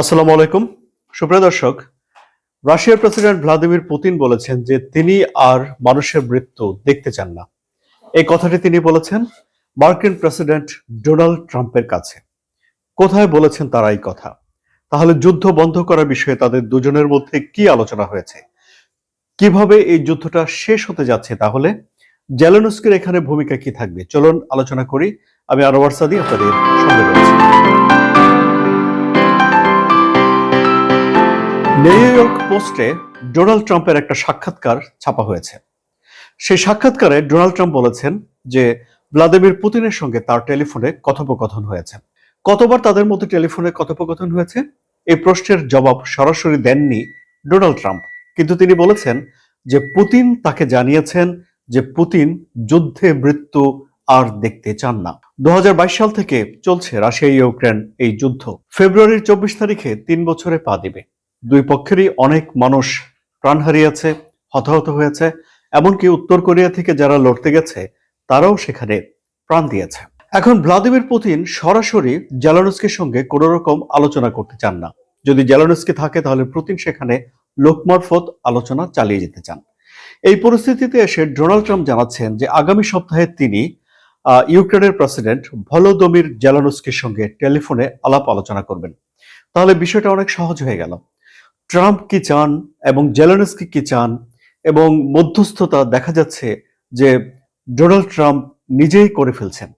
আসসালামু আলাইকুম। সুপ্রিয় দর্শক, রাশিয়ার প্রেসিডেন্ট ভ্লাদিমির পুতিন বলেছেন যে তিনি আর মানুষের মৃত্যু দেখতে চান না। এই কথাটি তিনি বলেছেন মার্কিন প্রেসিডেন্ট ডোনাল্ড ট্রাম্পের কাছে। কোথায় বলেছেন তারা এই কথা? তাহলে যুদ্ধ বন্ধ করার বিষয়ে তাদের দুজনের মধ্যে কি আলোচনা হয়েছে? কীভাবে এই যুদ্ধটা শেষ হতে যাচ্ছে তাহলে? জেলেনস্কির এখানে ভূমিকা কি থাকবে? চলুন আলোচনা করি। আমি আনোয়ার সাদি, আপনাদের সঙ্গে রয়েছি। নিউ ইয়র্ক পোস্টে ডোনাল্ড ট্রাম্পের একটা সাক্ষাৎকার ছাপা হয়েছে। সেই সাক্ষাৎকারে ডোনাল্ড ট্রাম্প বলেছেন যে, ভ্লাদিমির পুতিনের সঙ্গে তার টেলিফোনে কথোপকথন হয়েছে। কতবার তাদের মধ্যে টেলিফোনে কথোপকথন হয়েছে? এই প্রশ্নের জবাব সরাসরি দেননি ডোনাল্ড ট্রাম্প। কিন্তু তিনি বলেছেন যে, পুতিন তাকে জানিয়েছেন যে, পুতিন যুদ্ধে মৃত্যু আর দেখতে চান না। দু হাজার বাইশ সাল থেকে চলছে রাশিয়া ইউক্রেন এই যুদ্ধ। ফেব্রুয়ারির চব্বিশ তারিখে তিন বছরে পা দিবে। দুই পক্ষেরই অনেক মানুষ প্রাণ হারিয়েছে, হতাহত হয়েছে, এমনকি উত্তর কোরিয়া থেকে যারা লড়তে গেছে, তারাও সেখানে প্রাণ দিয়েছে। এখন ভ্লাদিমির পুতিন সরাসরি জেলানস্কির সঙ্গে কোনো রকম আলোচনা করতে চান না। যদি জেলানস্কি থাকে, তাহলে পুতিন সেখানে লোকমারফত আলোচনা চালিয়ে যেতে চান। এই পরিস্থিতিতে এসে ডোনাল্ড ট্রাম্প জানাচ্ছেন যে, আগামী সপ্তাহে তিনি ইউক্রেনের প্রেসিডেন্ট ভলোদমির জেলানস্কির সঙ্গে টেলিফোনে আলাপ আলোচনা করবেন। তাহলে বিষয়টা অনেক সহজ হয়ে গেল। ট্রাম্প কি চান এবং জেলেনস্কি কি চান এবং মধ্যস্থতা দেখা যাচ্ছে যে ডোনাল্ড ট্রাম্প নিজেই করে ফেলছেন।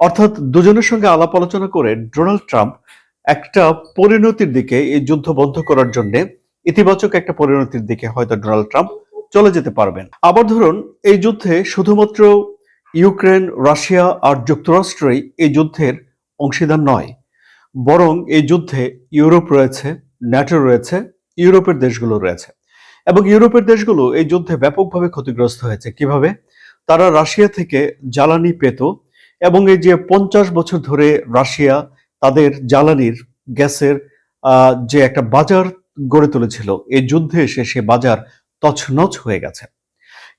অর্থাৎ দুজনের সঙ্গে আলাপ আলোচনা করে ডোনাল্ড ট্রাম্প একটা পরিণতির দিকে এই যুদ্ধ বন্ধ করার জন্য ইতিবাচক একটা পরিণতির দিকে হয়তো ডোনাল্ড ট্রাম্প চলে যেতে পারবেন। আবার ধরুন, এই যুদ্ধে শুধুমাত্র ইউক্রেন, রাশিয়া আর যুক্তরাষ্ট্রই এই যুদ্ধের অংশীদার নয়, বরং এই যুদ্ধে ইউরোপ রয়েছে, ন্যাটো রয়েছে ইউরোপের দেশগুলো রয়েছে। এবং ইউরোপের দেশগুলো এই যুদ্ধে ব্যাপকভাবে ক্ষতিগ্রস্ত হয়েছে। কীভাবে? তারা রাশিয়া থেকে জ্বালানি পেত এবং এই যে পঞ্চাশ বছর ধরে রাশিয়া তাদের জ্বালানির, গ্যাসের যে একটা বাজার গড়ে তুলেছিল, এই যুদ্ধে এসে সে বাজার তছনছ হয়ে গেছে।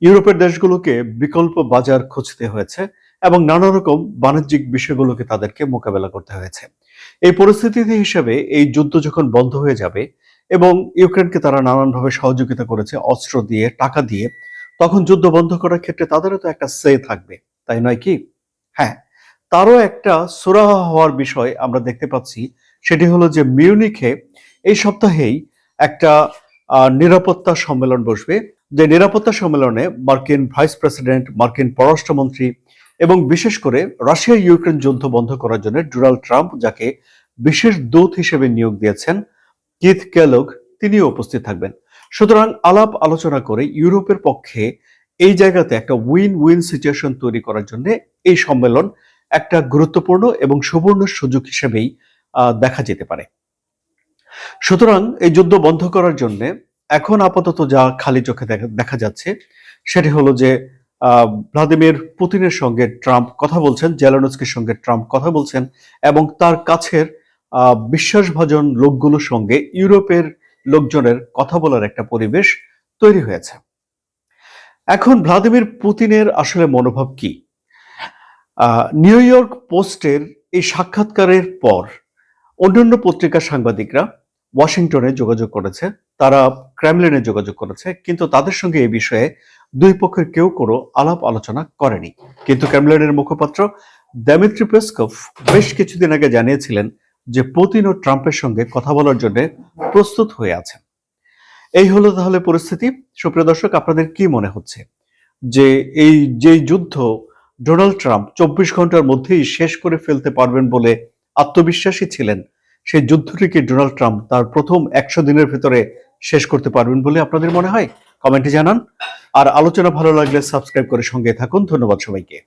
ইউরোপের দেশগুলোকে বিকল্প বাজার খুঁজতে হয়েছে এবং নানা রকম বাণিজ্যিক বিষয়গুলোকে তাদেরকে মোকাবেলা করতে হয়েছে। এই পরিস্থিতিতে হিসেবে এই যুদ্ধ যখন বন্ধ হয়ে যাবে এবং ইউক্রেনকে তারা নানানভাবে সহযোগিতা করেছে, অস্ত্র দিয়ে, টাকা দিয়ে। তখন যুদ্ধ বন্ধ করার ক্ষেত্রে তাদেরও তো একটা সে থাকবে, তাই নয় কি? হ্যাঁ তারও একটা সুরাহা হওয়ার বিষয় আমরা দেখতে পাচ্ছি, সেটি হলো যে মিউনিখে এই সপ্তাহেই একটা নিরাপত্তা সম্মেলন বসবে, যে নিরাপত্তা সম্মেলনে মার্কিন ভাইস প্রেসিডেন্ট, মার্কিন পররাষ্ট্রমন্ত্রী এবং বিশেষ করে রাশিয়া ইউক্রেন যুদ্ধ বন্ধ করার জন্য ডোনাল্ড ট্রাম্প যাকে বিশেষ দূত হিসেবে নিয়োগ দিয়েছেন কিথ ক্যালগ তিনিও উপস্থিত থাকবেন। সুতরাং আলাপ আলোচনা করে ইউরোপের পক্ষে এই জায়গাতে একটা উইন উইন সিচুয়েশন তৈরি করার জন্য এই সম্মেলন একটা গুরুত্বপূর্ণ এবং সুবর্ণ সুযোগ হিসেবেই দেখা যেতে পারে। সুতরাং এই যুদ্ধ বন্ধ করার জন্য এখন আপাতত যা খালি চোখে দেখা- যাচ্ছে, সেটি হলো যে ভ্লাদিমির পুতিনের সঙ্গে ট্রাম্প কথা বলছেন, জেলানস্কির সঙ্গে ট্রাম্প কথা বলছেন এবং তার কাছের বিশ্বাসভাজন লোকগুলোর সঙ্গে ইউরোপের লোকজনের কথা বলার একটা পরিবেশ তৈরি হয়েছে। এখন ভ্লাদিমির পুতিনের আসলে মনোভাব কি? নিউ ইয়র্ক পোস্টের এই সাক্ষাৎকারের পর অন্যান্য পত্রিকার সাংবাদিকরা ওয়াশিংটনে যোগাযোগ করেছে, তারা ক্রেমলিনে যোগাযোগ করেছে, কিন্তু তাদের সঙ্গে এই বিষয়ে দুই পক্ষের কেউ কোনো আলাপ আলোচনা করেনি। কিন্তু ক্রেমলিনের মুখপাত্র দ্যামিত্রি বেশ কিছুদিন আগে জানিয়েছিলেন যে পুতিন ও ট্রাম্পের সঙ্গে কথা বলার জন্য প্রস্তুত হয়ে আছেন এই হলো তাহলে পরিস্থিতি। সুপ্রিয় দর্শক, আপনাদের কি মনে হচ্ছে? যে এই যে যুদ্ধ ডোনাল্ড ট্রাম্প চব্বিশ ঘণ্টার মধ্যেই শেষ করে ফেলতে পারবেন বলে আত্মবিশ্বাসী ছিলেন, সেই যুদ্ধটিকে ডোনাল্ড ট্রাম্প তার প্রথম একশো দিনের ভিতরে শেষ করতে পারবেন বলে আপনাদের মনে হয়? কমেন্টে জানান। আর আলোচনা ভালো লাগলে সাবস্ক্রাইব করে সঙ্গে থাকুন। ধন্যবাদ সবাইকে।